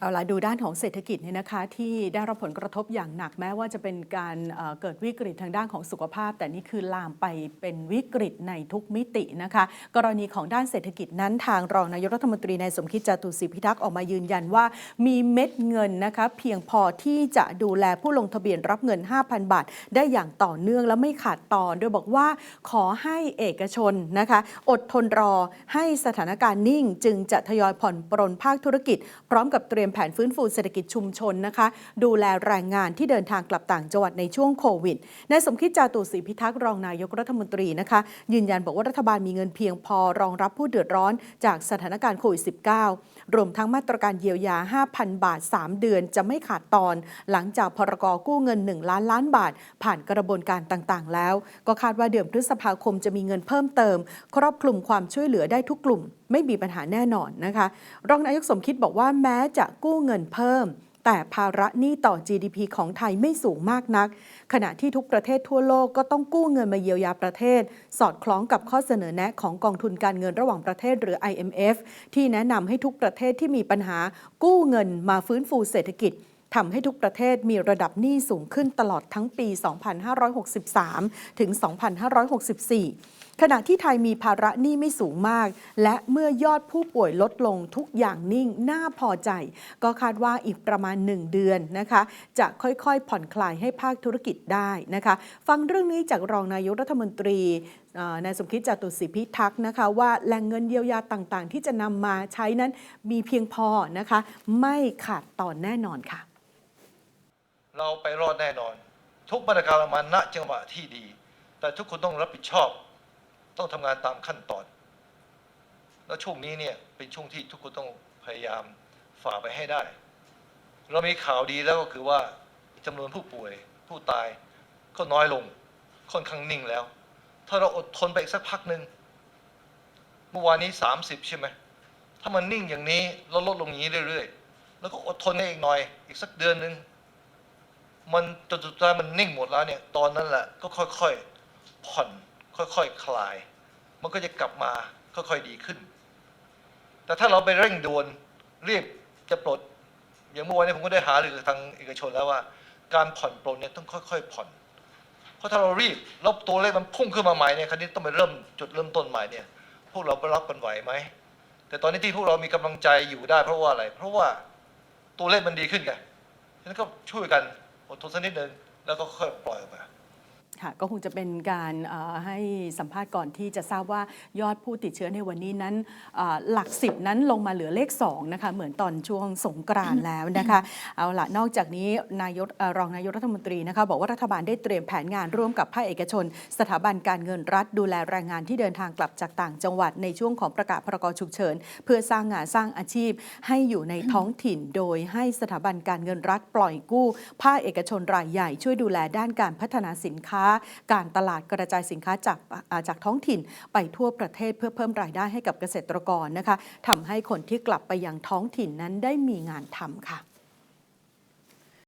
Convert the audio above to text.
เอาละดูด้านของเศรษฐกิจเนี่ยนะคะที่ได้รับผลกระทบอย่างหนักแม้ว่าจะเป็นการเอ่อเกิดวิกฤตทางด้านของสุขภาพ แต่นี่คือลามไปเป็นวิกฤตในทุกมิตินะคะ กรณีของด้านเศรษฐกิจนั้นทางรองนายกรัฐมนตรีนายสมคิดจตุศรีพิทักษ์ออกมายืนยันว่า มีเม็ดเงินนะคะเพียงพอที่จะดูแลผู้ลงทะเบียนรับเงิน 5,000 บาท ได้อย่างต่อเนื่องและไม่ขาดตอน โดยบอกว่าขอให้เอกชนนะคะอดทนรอให้สถานการณ์นิ่ง จึงจะทยอยผ่อนปรนภาคธุรกิจ พร้อมกับเตรียมแผนฟื้นฟูเศรษฐกิจชุมชนนะคะ ดูแลแรงงานที่เดินทางกลับต่างจังหวัดในช่วงโควิดนายสมคิดจาตุศรีพิทักษ์รองนายกรัฐมนตรีนะคะ ยืนยันบอกว่ารัฐบาลมีเงินเพียงพอรองรับผู้เดือดร้อนจากสถานการณ์โควิด -19 รวมทั้งมาตรการเยียวยา 5,000 บาท 3 เดือนจะไม่ขาดตอน หลังจากพรกกู้เงิน 1 ล้านล้านบาท ผ่านกระบวนการต่างๆ แล้ว ก็คาดว่าเดือนพฤษภาคมจะมีเงินเพิ่มเติม ครอบคลุมความช่วยเหลือได้ทุกกลุ่มไม่มีปัญหาแน่นอนนะคะ รองนายกสมคิดบอกว่าแม้จะกู้เงินเพิ่ม แต่ภาระหนี้ต่อ GDP ของไทยไม่สูงมากนัก ขณะที่ทุกประเทศทั่วโลกก็ต้องกู้เงินมาเยียวยาประเทศ สอดคล้องกับข้อเสนอแนะของกองทุนการเงินระหว่างประเทศหรือ IMF ที่แนะนำให้ทุกประเทศที่มีปัญหากู้เงินมาฟื้นฟูเศรษฐกิจทำให้ทุกประเทศมีระดับหนี้สูงขึ้นตลอดทั้งปี 2563 ถึง 2564 ขณะที่ไทยมีภาระหนี้ไม่สูงมาก และเมื่อยอดผู้ป่วยลดลงทุกอย่างนิ่งน่าพอใจ ก็คาดว่าอีกประมาณ 1 เดือนนะคะ จะค่อยๆ ผ่อนคลายให้ภาคธุรกิจได้นะคะ ฟังเรื่องนี้จากรองนายกรัฐมนตรีนายสมคิดจตุศรีพิทักษ์นะคะ ว่าแหล่งเงินเยียวยาต่างๆ ที่จะนำมาใช้นั้นมีเพียงพอนะคะ ไม่ขาดตอนแน่นอนค่ะ เราไปรอดแน่นอน ทุกมาตรการเรามาณจังหวะที่ดี แต่ทุกคนต้องรับผิดชอบ ต้องทำงานตามขั้นตอน แล้วช่วงนี้เนี่ยเป็นช่วงที่ทุกคนต้องพยายามฝ่าไปให้ได้ เรามีข่าวดีแล้วก็คือว่าจำนวนผู้ป่วยผู้ตายก็น้อยลงค่อนข้างนิ่งแล้ว ถ้าเราอดทนไปอีกสักพักหนึ่งเมื่อวานนี้ 30 ใช่ไหมถ้ามันนิ่งอย่างนี้เราลดลงอย่างนี้เรื่อยๆ แล้วก็อดทนให้อีกหน่อย อีกสักเดือนหนึ่งมันจนสุดท้ายมันนิ่งหมดแล้วเนี่ย ตอนนั้นแหละก็ค่อยๆผ่อน ค่อยๆคลาย มันก็จะกลับมาค่อยๆดีขึ้น แต่ถ้าเราไปเร่งด่วนรีบจะปลด อย่างเมื่อวานนี้ผมก็ได้หาหรือทางเอกชนแล้วว่า การผ่อนปลนเนี่ยต้องค่อยๆผ่อน เพราะถ้าเรารีบล้วตัวเลขมันพุ่งขึ้นมาใหม่เนี่ยคราวนี้ต้องไปเริ่มจุดเริ่มต้นใหม่เนี่ย พวกเราไปรับกันไหวไหม แต่ตอนนี้ที่พวกเรามีกำลังใจอยู่ได้เพราะว่าอะไร เพราะว่าตัวเลขมันดีขึ้นไงฉะนั้นก็ช่วยกันอดทนสักนิดนึงแล้วก็ค่อยปล่อยออกมา ค่ะก็คงจะเป็นการเอ่อให้สัมภาษณ์ก่อนที่จะทราบว่ายอดผู้ติดเชื้อในวันนี้นั้นเอ่อหลักสิบนั้นลงมาเหลือเลข2นะคะเหมือนตอนช่วงสงกรานต์แล้วนะคะเอาละนอกจากนี้นายกเอ่อรองนายกรัฐมนตรีนะคะบอกว่ารัฐบาลได้เตรียมแผนงานร่วมกับภาคเอกชน สถาบันการเงินรัฐดูแลแรงงานที่เดินทางกลับจากต่างจังหวัดในช่วงของประกาศพรกฉุกเฉิน เพื่อสร้างงานสร้างอาชีพ ให้อยู่ในท้องถิ่นโดยให้สถาบันการเงินรัฐปล่อยกู้ ภาคเอกชนรายใหญ่ช่วยดูแลด้านการพัฒนาสินค้าการตลาดกระจายสินค้าจากจากท้องถิ่นไปทั่วประเทศเพื่อเพิ่มรายได้ให้กับเกษตรกรนะคะทำให้คนที่กลับไปยังท้องถิ่นนั้นได้มีงานทำค่ะ